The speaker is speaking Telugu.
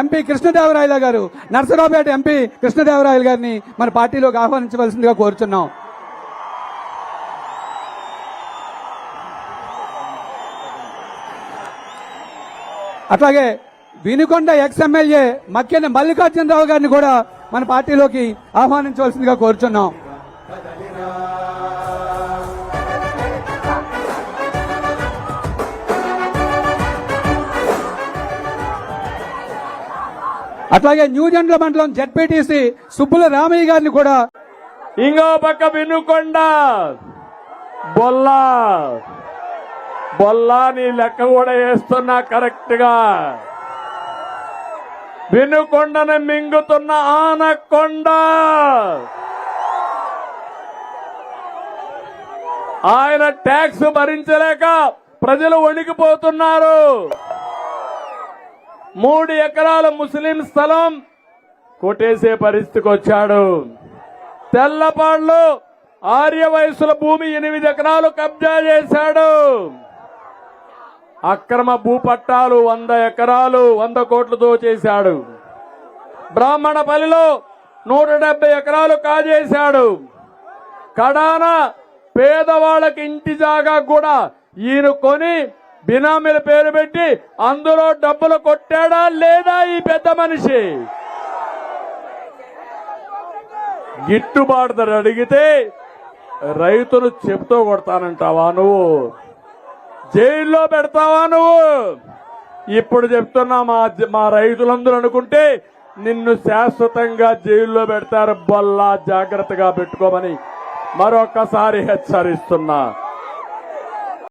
ఎంపీ కృష్ణదేవరాయల గారు. నర్సరావుపేట ఎంపీ కృష్ణదేవరాయల గారిని మన పార్టీలోకి ఆహ్వానించవలసిందిగా కోరుచున్నాం. అట్లాగే వినుకొండ ఎక్స్ఎమ్మెల్యే మక్కెన మల్లికార్జునరావు గారిని కూడా మన పార్టీలోకి ఆహ్వానించవలసిందిగా కోరుచున్నాం. అట్లాగే న్యూజెండ్ల మండలం జడ్పీటీసీ సుబ్బుల రామయ్య గారిని కూడా ఇంకో పక్క వినుకొండ. బొల్లా. బొల్లా నీ లెక్క కూడా వేస్తున్నా కరెక్ట్గా. వినుకొండను మింగుతున్న ఆనకొండ. ఆయన ట్యాక్స్ భరించలేక ప్రజలు వణికిపోతున్నారు. మూడు ఎకరాల ముస్లిం స్థలం కొట్టేసే పరిస్థితికి వచ్చాడు. తెల్లపాళ్ళు ఆర్య వయసుల భూమి ఎనిమిది ఎకరాలు కబ్జా చేశాడు. అక్రమ భూపట్టాలు వంద ఎకరాలు వంద కోట్లతో చేశాడు. బ్రాహ్మణపల్లిలో నూట డెబ్బై ఎకరాలు కాజేశాడు. కడాన పేదవాళ్ళకి ఇంటి జాగా కూడా ఈయన కొని బినామీల పేరు పెట్టి అందులో డబ్బులు కొట్టాడా లేదా ఈ పెద్ద మనిషి? గిట్టుబాటు ధర అడిగితే రైతును చెప్తూ కొడతానంటావా నువ్వు? జైల్లో పెడతావా నువ్వు? ఇప్పుడు చెప్తున్నా మా మా రైతులందరూ అనుకుంటే నిన్ను శాశ్వతంగా జైల్లో పెడతారు బొల్లా జాగ్రత్తగా పెట్టుకోమని మరొకసారి హెచ్చరిస్తున్నా.